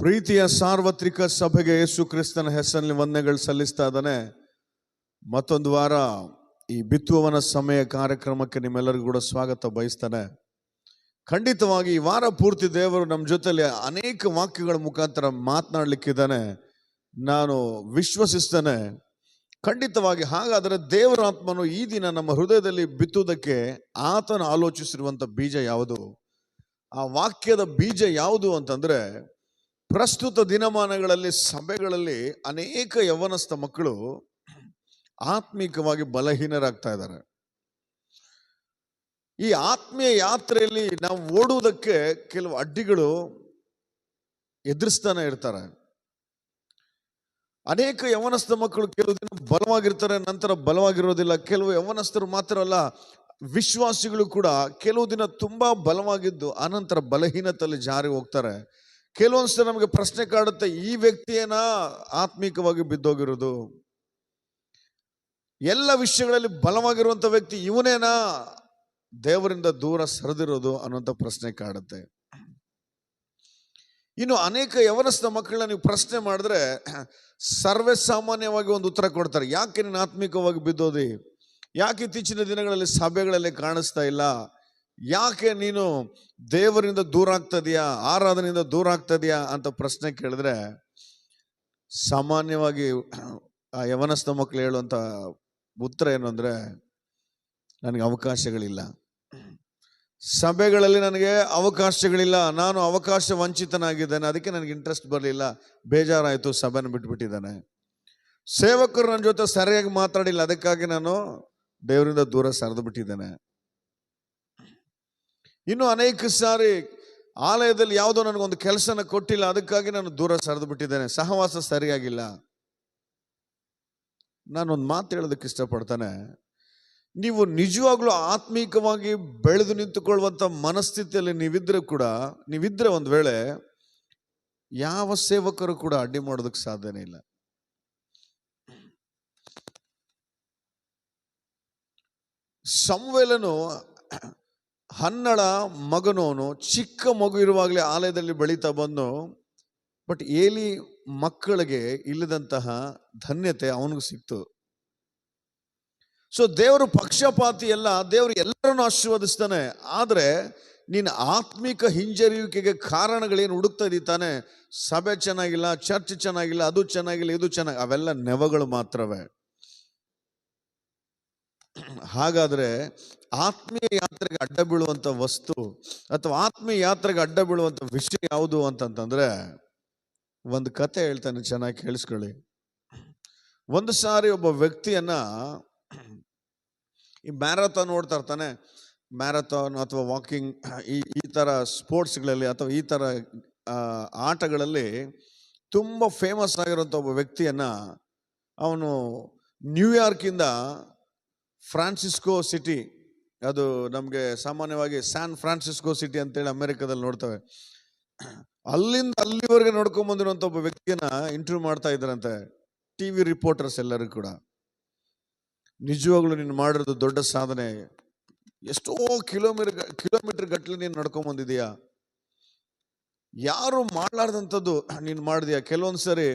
ಪ್ರೀತಿಯ ಸಾರ್ವತ್ರಿಕ ಸಭೆಗೆ ಯೇಸು ಕ್ರಿಸ್ತನ ಹೆಸರಿನಲ್ಲಿ ವಂದನೆಗಳು ಸಲ್ಲಿಸ್ತಾ ಇದ್ದಾನೆ. ಮತ್ತೊಂದು ವಾರ ಈ ಬಿತ್ತುವವನ ಸಮಯ ಕಾರ್ಯಕ್ರಮಕ್ಕೆ ನಿಮ್ಮೆಲ್ಲರಿಗೂ ಕೂಡ ಸ್ವಾಗತ ಬಯಸ್ತಾನೆ. ಖಂಡಿತವಾಗಿ ಈ ವಾರ ಪೂರ್ತಿ ದೇವರು ನಮ್ಮ ಜೊತೆಯಲ್ಲಿ ಅನೇಕ ವಾಕ್ಯಗಳ ಮುಖಾಂತರ ಮಾತನಾಡಲಿಕ್ಕಿದ್ದಾನೆ. ನಾನು ವಿಶ್ವಸಿಸ್ತೇನೆ. ಖಂಡಿತವಾಗಿ ಹಾಗಾದರೆ ದೇವರ ಆತ್ಮನು ಈ ದಿನ ನಮ್ಮ ಹೃದಯದಲ್ಲಿ ಬಿತ್ತುವುದಕ್ಕೆ ಆತನ ಆಲೋಚಿಸಿರುವಂಥ ಬೀಜ ಯಾವುದು? ಆ ವಾಕ್ಯದ ಬೀಜ ಯಾವುದು ಅಂತಂದ್ರೆ ಪ್ರಸ್ತುತ ದಿನಮಾನಗಳಲ್ಲಿ, ಸಭೆಗಳಲ್ಲಿ ಅನೇಕ ಯವನಸ್ಥ ಮಕ್ಕಳು ಆತ್ಮಿಕವಾಗಿ ಬಲಹೀನರಾಗ್ತಾ ಇದ್ದಾರೆ. ಈ ಆತ್ಮೀಯ ಯಾತ್ರೆಯಲ್ಲಿ ನಾವು ಓಡುವುದಕ್ಕೆ ಕೆಲವು ಅಡ್ಡಿಗಳು ಎದುರಿಸ್ತಾನೆ ಇರ್ತಾರೆ. ಅನೇಕ ಯವನಸ್ಥ ಮಕ್ಕಳು ಕೆಲವು ದಿನ ಬಲವಾಗಿರ್ತಾರೆ, ನಂತರ ಬಲವಾಗಿರೋದಿಲ್ಲ. ಕೆಲವು ಯವನಸ್ಥರು ಮಾತ್ರ ಅಲ್ಲ, ವಿಶ್ವಾಸಿಗಳು ಕೂಡ ಕೆಲವು ದಿನ ತುಂಬಾ ಬಲವಾಗಿದ್ದು ಅನಂತರ ಬಲಹೀನತೆಯಲ್ಲಿ ಜಾರಿ ಹೋಗ್ತಾರೆ. ಕೆಲವೊಂದ್ಸಲ ನಮಗೆ ಪ್ರಶ್ನೆ ಕಾಡುತ್ತೆ, ಈ ವ್ಯಕ್ತಿಯೇನ ಆತ್ಮಿಕವಾಗಿ ಬಿದ್ದೋಗಿರೋದು? ಎಲ್ಲ ವಿಷಯಗಳಲ್ಲಿ ಬಲವಾಗಿರುವಂತ ವ್ಯಕ್ತಿ ಇವನೇನಾ? ದೇವರಿಂದ ದೂರ ಸರಿದಿರೋದು ಅನ್ನುವಂಥ ಪ್ರಶ್ನೆ ಕಾಡುತ್ತೆ. ಇನ್ನು ಅನೇಕ ಯವನಸ್ಥ ಮಕ್ಕಳನ್ನ ನೀವು ಪ್ರಶ್ನೆ ಮಾಡಿದ್ರೆ ಸರ್ವೇ ಸಾಮಾನ್ಯವಾಗಿ ಒಂದು ಉತ್ತರ ಕೊಡ್ತಾರೆ. ಯಾಕೆ ನೀನು ಆತ್ಮಿಕವಾಗಿ ಬಿದ್ದೋದಿ? ಯಾಕೆ ಇತ್ತೀಚಿನ ದಿನಗಳಲ್ಲಿ ಸಭೆಗಳಲ್ಲಿ ಕಾಣಿಸ್ತಾ ಇಲ್ಲ? ಯಾಕೆ ನೀನು ದೇವರಿಂದ ದೂರ ಆಗ್ತದೆಯಾ? ಆರಾಧನೆಯಿಂದ ದೂರ ಆಗ್ತದೆಯಾ? ಅಂತ ಪ್ರಶ್ನೆ ಕೇಳಿದ್ರೆ, ಸಾಮಾನ್ಯವಾಗಿ ಆ ಯವನಸ್ಥ ಮಕ್ಕಳು ಹೇಳುವಂತ ಉತ್ತರ ಏನು ಅಂದ್ರೆ, ನನಗೆ ಅವಕಾಶಗಳಿಲ್ಲ. ಸಭೆಗಳಲ್ಲಿ ನನಗೆ ಅವಕಾಶಗಳಿಲ್ಲ. ನಾನು ಅವಕಾಶ ವಂಚಿತನಾಗಿದ್ದೇನೆ. ಅದಕ್ಕೆ ನನಗೆ ಇಂಟ್ರೆಸ್ಟ್ ಬರಲಿಲ್ಲ. ಬೇಜಾರಾಯಿತು. ಸಭೆನ ಬಿಟ್ಬಿಟ್ಟಿದ್ದಾನೆ. ಸೇವಕರು ನನ್ನ ಜೊತೆ ಸರಿಯಾಗಿ ಮಾತಾಡಿಲ್ಲ. ಅದಕ್ಕಾಗಿ ನಾನು ದೇವರಿಂದ ದೂರ ಸರಿದು ಬಿಟ್ಟಿದ್ದೇನೆ. ಇನ್ನು ಅನೇಕ ಸಾರಿ ಆಲಯದಲ್ಲಿ ಯಾವುದೋ ನನಗೊಂದು ಕೆಲಸನ ಕೊಟ್ಟಿಲ್ಲ, ಅದಕ್ಕಾಗಿ ನಾನು ದೂರ ಸರಿದು ಬಿಟ್ಟಿದ್ದೇನೆ. ಸಹವಾಸ ಸರಿಯಾಗಿಲ್ಲ. ನಾನೊಂದು ಮಾತು ಹೇಳೋದಕ್ಕೆ ಇಷ್ಟಪಡ್ತಾನೆ. ನೀವು ನಿಜವಾಗ್ಲೂ ಆತ್ಮೀಕವಾಗಿ ಬೆಳೆದು ನಿಂತುಕೊಳ್ಳುವಂಥ ಮನಸ್ಥಿತಿಯಲ್ಲಿ ನೀವಿದ್ರೆ ಕೂಡ, ನೀವಿದ್ರೆ ಒಂದು ವೇಳೆ ಯಾವ ಸೇವಕರು ಕೂಡ ಅಡ್ಡಿ ಮಾಡೋದಕ್ಕೆ ಸಾಧ್ಯನೇ ಇಲ್ಲ. ಸಂವೇಲನು ಹನ್ನಳ ಮಗನವನು ಚಿಕ್ಕ ಮಗು ಇರುವಾಗಲೇ ಆಲಯದಲ್ಲಿ ಬೆಳೀತಾ ಬಂದು, ಬಟ್ ಏಲಿ ಮಕ್ಕಳಿಗೆ ಇಲ್ಲದಂತಹ ಧನ್ಯತೆ ಅವನಿಗೆ ಸಿಕ್ತು. ಸೊ ದೇವರು ಪಕ್ಷಪಾತಿ ಎಲ್ಲ ದೇವರು ಎಲ್ಲರನ್ನು ಆಶೀರ್ವದಿಸ್ತಾನೆ. ಆದರೆ ನೀನು ಆತ್ಮಿಕ ಹಿಂಜರಿಯುವಿಕೆಗೆ ಕಾರಣಗಳೇನು ಹುಡುಕ್ತಾ ಇದ್ದಾನೆ ಸಭೆ ಚೆನ್ನಾಗಿಲ್ಲ, ಚರ್ಚ್ ಚೆನ್ನಾಗಿಲ್ಲ, ಅದು ಚೆನ್ನಾಗಿಲ್ಲ, ಇದು ಚೆನ್ನಾಗಿ, ಅವೆಲ್ಲ ನೆವಗಳು ಮಾತ್ರವೇ. ಹಾಗಾದ್ರೆ ಆತ್ಮೀಯ ಯಾತ್ರೆಗೆ ಅಡ್ಡ ಬೀಳುವಂಥ ವಸ್ತು ಅಥವಾ ಆತ್ಮೀಯ ಯಾತ್ರೆಗೆ ಅಡ್ಡ ಬೀಳುವಂಥ ವಿಷಯ ಯಾವುದು ಅಂತಂತಂದರೆ ಒಂದು ಕತೆ ಹೇಳ್ತಾನೆ ಚೆನ್ನಾಗಿ ಕೇಳಿಸ್ಕೊಳ್ಳಿ. ಒಂದು ಸಾರಿ ಒಬ್ಬ ವ್ಯಕ್ತಿಯನ್ನು ಈ ಮ್ಯಾರಥಾನ್ ಓಡ್ತಾ ಇರ್ತಾನೆ. ಮ್ಯಾರಥಾನ್ ಅಥವಾ ವಾಕಿಂಗ್ ಈ ಈ ಥರ ಸ್ಪೋರ್ಟ್ಸ್ಗಳಲ್ಲಿ ಅಥವಾ ಈ ಥರ ಆಟಗಳಲ್ಲಿ ತುಂಬ ಫೇಮಸ್ ಆಗಿರೋಂಥ ಒಬ್ಬ ವ್ಯಕ್ತಿಯನ್ನು ಅವನು ನ್ಯೂಯಾರ್ಕಿಂದ ಫ್ರಾನ್ಸಿಸ್ಕೋ ಸಿಟಿ, ಅದು ನಮಗೆ ಸಾಮಾನ್ಯವಾಗಿ ಸ್ಯಾನ್ ಫ್ರಾನ್ಸಿಸ್ಕೋ ಸಿಟಿ ಅಂತೇಳಿ ಅಮೆರಿಕದಲ್ಲಿ ನೋಡ್ತವೆ. ಅಲ್ಲಿಂದ ಅಲ್ಲಿವರೆಗೆ ನೋಡ್ಕೊಂಡ್ ಬಂದಿರುವಂತ ಒಬ್ಬ ವ್ಯಕ್ತಿಯನ್ನ ಇಂಟರ್ವ್ಯೂ ಮಾಡ್ತಾ ಇದ್ದಾರಂತೆ ಟಿ ವಿ ರಿಪೋರ್ಟರ್ಸ್ ಎಲ್ಲರೂ ಕೂಡ. ನಿಜವಾಗ್ಲೂ ನೀನು ಮಾಡಿರೋದು ದೊಡ್ಡ ಸಾಧನೆ. ಎಷ್ಟೋ ಕಿಲೋಮೀಟರ್ ಕಿಲೋಮೀಟರ್ ಗಟ್ಟಲೆ ನೀನು ನಡ್ಕೊಂಡ್ ಬಂದಿದೀಯಾ ಯಾರು ಮಾಡ್ಲಾರ್ದಂಥದ್ದು ನೀನು ಮಾಡಿದ್ಯಾ? ಕೆಲವೊಂದು ಸರಿ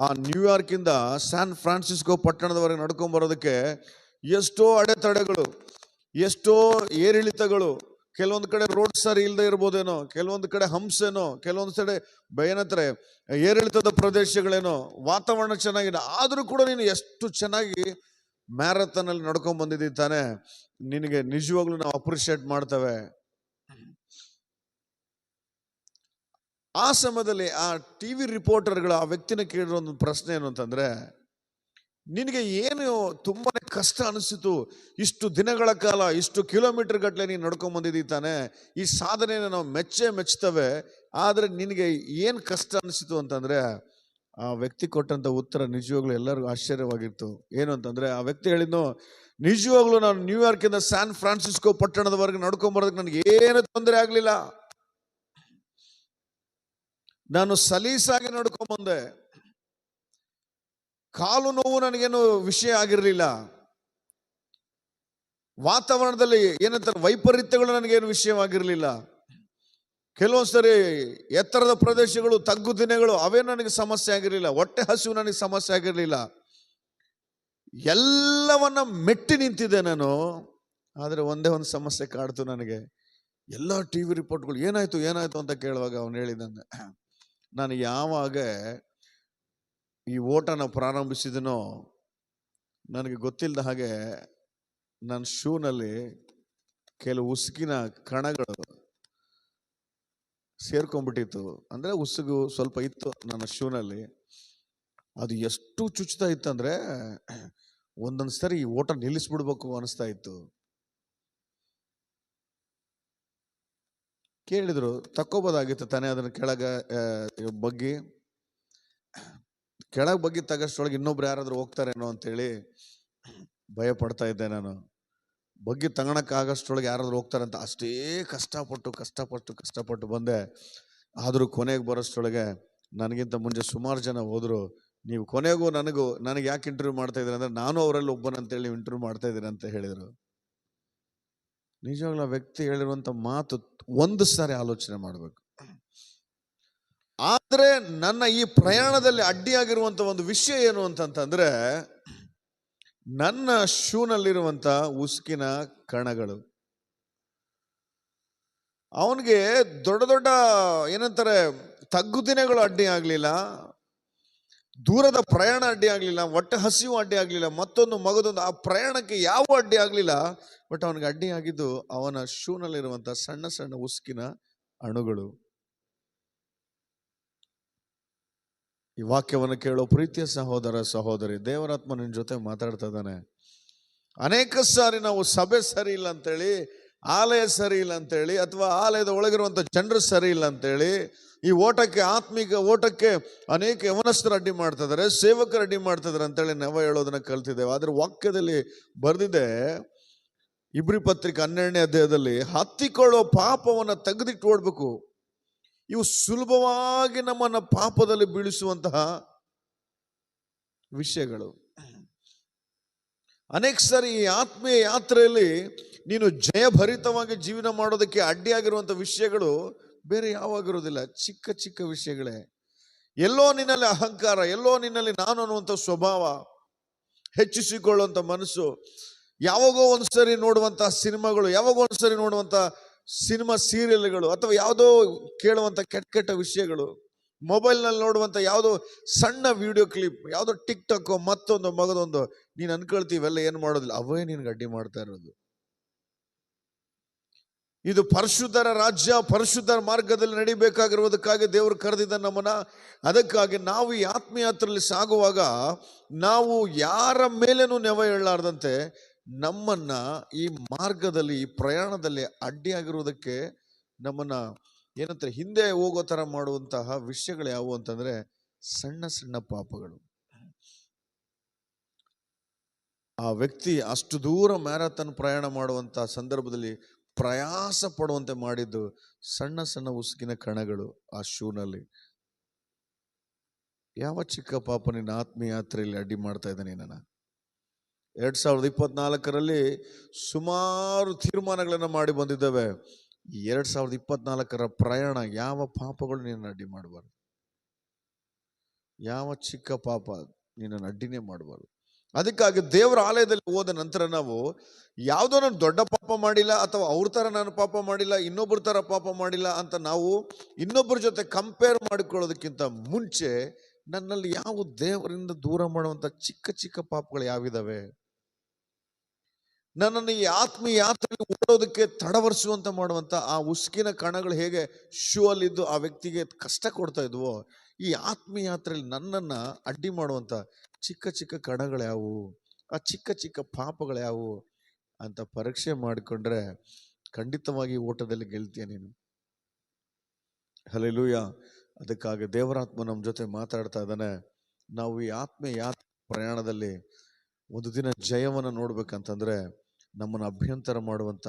ಆ ನ್ಯೂಯಾರ್ಕಿಂದ ಸ್ಯಾನ್ ಫ್ರಾನ್ಸಿಸ್ಕೋ ಪಟ್ಟಣದವರೆಗೆ ನಡ್ಕೊಂಡ್ ಬರೋದಕ್ಕೆ ಎಷ್ಟೋ ಅಡೆತಡೆಗಳು, ಎಷ್ಟೋ ಏರಿಳಿತಗಳು, ಕೆಲವೊಂದು ಕಡೆ ರೋಡ್ ಸರಿ ಇಲ್ಲದೆ ಇರ್ಬೋದೇನೋ, ಕೆಲವೊಂದು ಕಡೆ ಹಂಸೇನೋ, ಕೆಲವೊಂದು ಕಡೆ ಏನಂತಾರೆ, ಏರಿಳಿತದ ಪ್ರದೇಶಗಳೇನೋ, ವಾತಾವರಣ ಚೆನ್ನಾಗಿದೆ, ಆದರೂ ಕೂಡ ನೀನು ಎಷ್ಟು ಚೆನ್ನಾಗಿ ಮ್ಯಾರಥಾನ್ ಅಲ್ಲಿ ನಡ್ಕೊಂಡ್ ಬಂದಿದ್ದೀ ತಾನೆ ನಿನಗೆ ನಿಜವಾಗ್ಲೂ ನಾವು ಅಪ್ರಿಷಿಯೇಟ್ ಮಾಡ್ತೇವೆ. ಆ ಸಮಯದಲ್ಲಿ ಆ ಟಿ ವಿ ರಿಪೋರ್ಟರ್ಗಳು ಆ ವ್ಯಕ್ತಿನ ಕೇಳಿರೋ ಒಂದು ಪ್ರಶ್ನೆ ಏನು ಅಂತಂದ್ರೆ ನಿನಗೆ ಏನು ತುಂಬಾ ಕಷ್ಟ ಅನಿಸಿತು ಇಷ್ಟು ದಿನಗಳ ಕಾಲ, ಇಷ್ಟು ಕಿಲೋಮೀಟರ್ ಗಟ್ಟಲೆ ನೀನು ನಡ್ಕೊಂಡ್ ಬಂದಿದ್ದೀ ತಾನೆ? ಈ ಸಾಧನೆಯನ್ನು ನಾವು ಮೆಚ್ಚೇ ಮೆಚ್ಚುತ್ತವೆ. ಆದರೆ ನಿನಗೆ ಏನು ಕಷ್ಟ ಅನಿಸಿತು ಅಂತಂದರೆ, ಆ ವ್ಯಕ್ತಿ ಕೊಟ್ಟಂಥ ಉತ್ತರ ನಿಜವಾಗ್ಲೂ ಎಲ್ಲರಿಗೂ ಆಶ್ಚರ್ಯವಾಗಿತ್ತು. ಏನು ಅಂತಂದರೆ, ಆ ವ್ಯಕ್ತಿ ಹೇಳಿದ್ನು, ನಿಜವಾಗ್ಲೂ ನಾನು ನ್ಯೂಯಾರ್ಕಿಂದ ಸ್ಯಾನ್ ಫ್ರಾನ್ಸಿಸ್ಕೋ ಪಟ್ಟಣದವರೆಗೆ ನಡ್ಕೊಂಡ್ ಬರೋದಕ್ಕೆ ನನಗೆ ಏನು ತೊಂದರೆ ಆಗಲಿಲ್ಲ. ನಾನು ಸಲೀಸಾಗಿ ನಡ್ಕೊಂಡ್ ಬಂದೆ. ಕಾಲು ನೋವು ನನಗೇನು ವಿಷಯ ಆಗಿರಲಿಲ್ಲ. ವಾತಾವರಣದಲ್ಲಿ ಏನಂತಾರೆ, ವೈಪರೀತ್ಯಗಳು ನನಗೇನು ವಿಷಯವಾಗಿರಲಿಲ್ಲ. ಕೆಲವೊಂದು ಸರಿ ಎತ್ತರದ ಪ್ರದೇಶಗಳು, ತಗ್ಗು ದಿನಗಳು, ಅವೇ ನನಗೆ ಸಮಸ್ಯೆ ಆಗಿರಲಿಲ್ಲ. ಹೊಟ್ಟೆ ಹಸಿವು ನನಗೆ ಸಮಸ್ಯೆ ಆಗಿರಲಿಲ್ಲ. ಎಲ್ಲವನ್ನ ಮೆಟ್ಟಿ ನಿಂತಿದ್ದೆ ನಾನು. ಆದರೆ ಒಂದೇ ಒಂದು ಸಮಸ್ಯೆ ಕಾಡ್ತು ನನಗೆ. ಎಲ್ಲ ಟಿ ವಿ ರಿಪೋರ್ಟ್ಗಳು ಏನಾಯ್ತು ಏನಾಯ್ತು ಅಂತ ಕೇಳುವಾಗ ಅವನು ಹೇಳಿದಂಗೆ, ನಾನು ಯಾವಾಗ ಈ ಓಟನ ಪ್ರಾರಂಭಿಸಿದನೋ ನನಗೆ ಗೊತ್ತಿಲ್ಲದ ಹಾಗೆ ನನ್ನ ಶೂನಲ್ಲಿ ಕೆಲವು ಉಸುಕಿನ ಕಣಗಳು ಸೇರ್ಕೊಂಡ್ಬಿಟ್ಟಿತ್ತು. ಅಂದರೆ ಉಸುಗು ಸ್ವಲ್ಪ ಇತ್ತು ನನ್ನ ಶೂನಲ್ಲಿ. ಅದು ಎಷ್ಟು ಚುಚ್ತಾ ಇತ್ತಂದರೆ ಒಂದೊಂದು ಸರಿ ಈ ಓಟ ನಿಲ್ಲಿಸ್ಬಿಡ್ಬೇಕು ಅನಿಸ್ತಾ ಇತ್ತು. ಕೇಳಿದ್ರು, ತಕ್ಕೋಬೋದಾಗಿತ್ತು ತಾನೇ ಅದನ್ನು ಕೆಳಗೆ ಬಗ್ಗಿ. ಕೆಳಗೆ ಬಗ್ಗೆ ತಗಷ್ಟೊಳಗೆ ಇನ್ನೊಬ್ರು ಯಾರಾದರೂ ಹೋಗ್ತಾರೇನೋ ಅಂತೇಳಿ ಭಯ ಪಡ್ತಾ ಇದ್ದೆ ನಾನು. ಬಗ್ಗೆ ತಗೊಳಕ್ ಯಾರಾದರೂ ಯಾರಾದ್ರೂ ಹೋಗ್ತಾರೆ ಅಂತ ಅಷ್ಟೇ ಕಷ್ಟಪಟ್ಟು ಕಷ್ಟಪಟ್ಟು ಕಷ್ಟಪಟ್ಟು ಬಂದೆ. ಆದರೂ ಕೊನೆಗೆ ಬರೋಷ್ಟೊಳಗೆ ನನಗಿಂತ ಮುಂಚೆ ಸುಮಾರು ಜನ ಹೋದರು. ನೀವು ಕೊನೆಗೂ ನನಗೂ, ನನಗೆ ಯಾಕೆ ಇಂಟರ್ವ್ಯೂ ಮಾಡ್ತಾ ಇದ್ದೀರಿ ಅಂದರೆ ನಾನು ಅವರಲ್ಲಿ ಒಬ್ಬನಂತೇಳಿ ಇಂಟರ್ವ್ಯೂ ಮಾಡ್ತಾ ಇದ್ದೀರ ಅಂತ ಹೇಳಿದರು. ನಿಜವಾಗ್ಲೂ ವ್ಯಕ್ತಿ ಹೇಳಿರುವಂಥ ಮಾತು ಒಂದು ಸಾರಿ ಆಲೋಚನೆ ಮಾಡಬೇಕು. ಆದ್ರೆ ನನ್ನ ಈ ಪ್ರಯಾಣದಲ್ಲಿ ಅಡ್ಡಿಯಾಗಿರುವಂಥ ಒಂದು ವಿಷಯ ಏನು ಅಂತಂತಂದರೆ, ನನ್ನ ಶೂನಲ್ಲಿರುವಂಥ ಉಸುಕಿನ ಕಣಗಳು. ಅವನಿಗೆ ದೊಡ್ಡ ದೊಡ್ಡ ಏನಂತಾರೆ, ತಗ್ಗು ದಿನಗಳು ಅಡ್ಡಿ ಆಗ್ಲಿಲ್ಲ, ದೂರದ ಪ್ರಯಾಣ ಅಡ್ಡಿ ಆಗಲಿಲ್ಲ ಹಸಿವು ಅಡ್ಡಿ ಆಗ್ಲಿಲ್ಲ, ಮತ್ತೊಂದು ಮಗದೊಂದು, ಆ ಪ್ರಯಾಣಕ್ಕೆ ಯಾವ ಅಡ್ಡಿ ಆಗ್ಲಿಲ್ಲ ಬಟ್ ಅವನಿಗೆ ಅಡ್ಡಿಯಾಗಿದ್ದು ಅವನ ಶೂನಲ್ಲಿರುವಂಥ ಸಣ್ಣ ಸಣ್ಣ ಉಸುಕಿನ ಅಣುಗಳು. ಈ ವಾಕ್ಯವನ್ನು ಕೇಳೋ ಪ್ರೀತಿಯ ಸಹೋದರ ಸಹೋದರಿ, ದೇವರಾತ್ಮ ನಿನ್ನ ಜೊತೆ ಮಾತಾಡ್ತಾ ಇದ್ದಾನೆ. ಅನೇಕ ಸಾರಿ ನಾವು ಸಭೆ ಸರಿ ಇಲ್ಲ ಅಂತೇಳಿ, ಆಲಯ ಸರಿ ಇಲ್ಲ ಅಂತೇಳಿ, ಅಥವಾ ಆಲಯದ ಒಳಗಿರುವಂತ ಜನರು ಸರಿ ಇಲ್ಲ ಅಂತೇಳಿ, ಈ ಓಟಕ್ಕೆ ಆತ್ಮಿಕ ಓಟಕ್ಕೆ ಅನೇಕ ಯವನಸ್ಥರು ಅಡ್ಡಿ ಮಾಡ್ತಾ ಇದಾರೆ ಸೇವಕರು ಅಡ್ಡಿ ಮಾಡ್ತಿದ್ದಾರೆ ಅಂತೇಳಿ ನಾವು ಹೇಳೋದನ್ನ ಕಲ್ತಿದ್ದೇವೆ. ಆದರೆ ವಾಕ್ಯದಲ್ಲಿ ಬರೆದಿದೆ, ಇಬ್ರಿ ಪತ್ರಿಕೆ ಹನ್ನೆರಡನೇ ಅಧ್ಯಾಯದಲ್ಲಿ ಹತ್ತಿಕೊಳ್ಳೋ ಪಾಪವನ್ನ ತೆಗೆದಿಟ್ಟು ಓಡ್ಬೇಕು. ಇವು ಸುಲಭವಾಗಿ ನಮ್ಮನ್ನು ಪಾಪದಲ್ಲಿ ಬೀಳಿಸುವಂತಹ ವಿಷಯಗಳು. ಅನೇಕ ಸಾರಿ ಈ ಆತ್ಮೀಯ ಯಾತ್ರೆಯಲ್ಲಿ ನೀನು ಜಯಭರಿತವಾಗಿ ಜೀವನ ಮಾಡೋದಕ್ಕೆ ಅಡ್ಡಿಯಾಗಿರುವಂಥ ವಿಷಯಗಳು ಬೇರೆ ಯಾವಾಗಿರೋದಿಲ್ಲ ಚಿಕ್ಕ ಚಿಕ್ಕ ವಿಷಯಗಳೇ. ಎಲ್ಲೋ ನಿನ್ನಲ್ಲಿ ಅಹಂಕಾರ, ಎಲ್ಲೋ ನಿನ್ನಲ್ಲಿ ನಾನು ಅನ್ನುವಂಥ ಸ್ವಭಾವ ಹೆಚ್ಚಿಸಿಕೊಳ್ಳುವಂಥ ಮನಸ್ಸು. ಯಾವಾಗೋ ಒಂದ್ಸರಿ ನೋಡುವಂಥ ಸಿನಿಮಾಗಳು, ಯಾವಾಗೋ ಒಂದ್ಸರಿ ನೋಡುವಂಥ ಸಿನಿಮಾ ಸೀರಿಯಲ್ಗಳು ಅಥವಾ ಯಾವುದೋ ಕೇಳುವಂಥ ಕೆಟ್ಟ ಕೆಟ್ಟ ವಿಷಯಗಳು, ಮೊಬೈಲ್ನಲ್ಲಿ ನೋಡುವಂಥ ಯಾವುದೋ ಸಣ್ಣ ವಿಡಿಯೋ ಕ್ಲಿಪ್, ಯಾವುದೋ ಟಿಕ್ ಟಾಕ್ ಮತ್ತೊಂದು ಮಗದೊಂದು, ನೀನು ಅನ್ಕೊಳ್ತೀವಿ ಇವೆಲ್ಲ ಏನು ಮಾಡೋದಿಲ್ಲ, ಅವೇ ನಿನ್ಗೆ ಅಡ್ಡಿ ಮಾಡ್ತಾ ಇರೋದು. ಇದು ಪರಿಶುದ್ಧರ ರಾಜ್ಯ, ಪರಿಶುದ್ಧರ ಮಾರ್ಗದಲ್ಲಿ ನಡಿಬೇಕಾಗಿರುವುದಕ್ಕಾಗಿ ದೇವರು ಕರೆದಿದ್ದ ನಮ್ಮನ್ನ. ಅದಕ್ಕಾಗಿ ನಾವು ಈ ಆತ್ಮೀಯಾತ್ರೆಯಲ್ಲಿ ಸಾಗುವಾಗ ನಾವು ಯಾರ ಮೇಲೇನೂ ನೆವ ಹೇಳಲಾರ್ದಂತೆ ನಮ್ಮನ್ನ ಈ ಮಾರ್ಗದಲ್ಲಿ, ಈ ಪ್ರಯಾಣದಲ್ಲಿ ಅಡ್ಡಿಯಾಗಿರುವುದಕ್ಕೆ ನಮ್ಮನ್ನ ಏನಂತಾರೆ, ಹಿಂದೆ ಹೋಗೋ ತರ ಮಾಡುವಂತಹ ವಿಷಯಗಳು ಯಾವುವು ಅಂತಂದ್ರೆ, ಸಣ್ಣ ಸಣ್ಣ ಪಾಪಗಳು. ಆ ವ್ಯಕ್ತಿ ಅಷ್ಟು ದೂರ ಮ್ಯಾರಥಾನ್ ಪ್ರಯಾಣ ಮಾಡುವಂತಹ ಸಂದರ್ಭದಲ್ಲಿ ಪ್ರಯಾಸ ಪಡುವಂತೆ ಮಾಡಿದ್ದು ಸಣ್ಣ ಸಣ್ಣ ಉಸುಕಿನ ಕಣಗಳು ಆ ಶೂನಲ್ಲಿ. ಯಾವ ಚಿಕ್ಕ ಪಾಪ ನಿನ್ನ ಆತ್ಮೀಯಾತ್ರೆಯಲ್ಲಿ ಅಡ್ಡಿ ಮಾಡ್ತಾ ಇದ್ದಾನೆ ನನ್ನ? ಎರಡ್ ಸಾವಿರದ ಇಪ್ಪತ್ನಾಲ್ಕರಲ್ಲಿ ಸುಮಾರು ತೀರ್ಮಾನಗಳನ್ನು ಮಾಡಿ ಬಂದಿದ್ದಾವೆ. ಎರಡು ಸಾವಿರದ ಇಪ್ಪತ್ನಾಲ್ಕರ ಪ್ರಯಾಣ ಯಾವ ಪಾಪಗಳು ನಿನ್ನ ಅಡ್ಡಿ ಮಾಡಬಾರ್ದು? ಯಾವ ಚಿಕ್ಕ ಪಾಪ ನಿನ್ನನ್ನು ಅಡ್ಡಿನೇ ಮಾಡಬಾರ್ದು? ಅದಕ್ಕಾಗಿ ದೇವರ ಆಲಯದಲ್ಲಿ ಹೋದ ನಂತರ ನಾವು ಯಾವುದೋ ನಾನು ದೊಡ್ಡ ಪಾಪ ಮಾಡಿಲ್ಲ ಅಥವಾ ಅವ್ರ ಥರ ನಾನು ಪಾಪ ಮಾಡಿಲ್ಲ, ಇನ್ನೊಬ್ಬರ ಥರ ಪಾಪ ಮಾಡಿಲ್ಲ ಅಂತ ನಾವು ಇನ್ನೊಬ್ಬರ ಜೊತೆ ಕಂಪೇರ್ ಮಾಡಿಕೊಳ್ಳೋದಕ್ಕಿಂತ ಮುಂಚೆ ನನ್ನಲ್ಲಿ ಯಾವ ದೇವರಿಂದ ದೂರ ಮಾಡುವಂತ ಚಿಕ್ಕ ಚಿಕ್ಕ ಪಾಪಗಳು ಯಾವಿದಾವೆ? ನನ್ನನ್ನು ಈ ಆತ್ಮೀಯ ಓಡೋದಕ್ಕೆ ತಡವರಿಸುವಂತ ಮಾಡುವಂಥ ಆ ಉಸುಕಿನ ಕಣಗಳು ಹೇಗೆ ಶೂ ಅಲ್ಲಿದ್ದು ಆ ವ್ಯಕ್ತಿಗೆ ಕಷ್ಟ ಕೊಡ್ತಾ ಇದ್ವೋ, ಈ ಆತ್ಮೀಯ ಯಾತ್ರೆಯಲ್ಲಿ ನನ್ನನ್ನ ಅಡ್ಡಿ ಮಾಡುವಂಥ ಚಿಕ್ಕ ಚಿಕ್ಕ ಕಣಗಳು ಯಾವುವು? ಆ ಚಿಕ್ಕ ಚಿಕ್ಕ ಪಾಪಗಳು ಯಾವುವು ಅಂತ ಪರೀಕ್ಷೆ ಮಾಡಿಕೊಂಡ್ರೆ ಖಂಡಿತವಾಗಿ ಓಟದಲ್ಲಿ ಗೆಲ್ತೀಯ ನೀನು. ಹಲೆಲೂಯ ಅದಕ್ಕಾಗಿ ದೇವರಾತ್ಮ ನಮ್ಮ ಜೊತೆ ಮಾತಾಡ್ತಾ ಇದ್ದಾನೆ. ನಾವು ಈ ಆತ್ಮೀಯ ಯಾತ್ರೆ ಪ್ರಯಾಣದಲ್ಲಿ ಒಂದು ದಿನ ಜಯವನ್ನು ನೋಡ್ಬೇಕಂತಂದ್ರೆ ನಮ್ಮನ್ನು ಅಭ್ಯಂತರ ಮಾಡುವಂಥ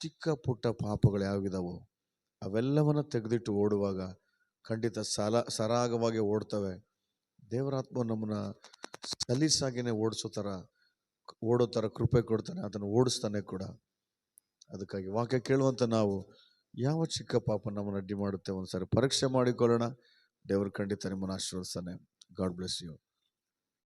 ಚಿಕ್ಕ ಪುಟ್ಟ ಪಾಪಗಳು ಯಾವಿದಾವೋ ಅವೆಲ್ಲವನ್ನು ತೆಗೆದಿಟ್ಟು ಓಡುವಾಗ ಖಂಡಿತ ಸಲ, ಸರಾಗವಾಗಿ ಓಡ್ತವೆ. ದೇವರಾತ್ಮ ನಮ್ಮನ್ನು ಸಲೀಸಾಗಿಯೇ ಓಡಿಸೋ ಥರ ಓಡೋ ಥರ ಕೃಪೆ ಕೊಡ್ತಾನೆ, ಅದನ್ನು ಓಡಿಸ್ತಾನೆ ಕೂಡ. ಅದಕ್ಕಾಗಿ ವಾಕ್ಯ ಕೇಳುವಂಥ ನಾವು, ಯಾವ ಚಿಕ್ಕ ಪಾಪ ನಮ್ಮನ್ನು ಅಡ್ಡಿ ಮಾಡುತ್ತೆ ಒಂದು ಸಾರಿ ಪರೀಕ್ಷೆ ಮಾಡಿಕೊಳ್ಳೋಣ. ದೇವರು ಖಂಡಿತ ನಿಮ್ಮನ್ನು ಆಶೀರ್ವದಿಸ್ತಾನೆ. God bless you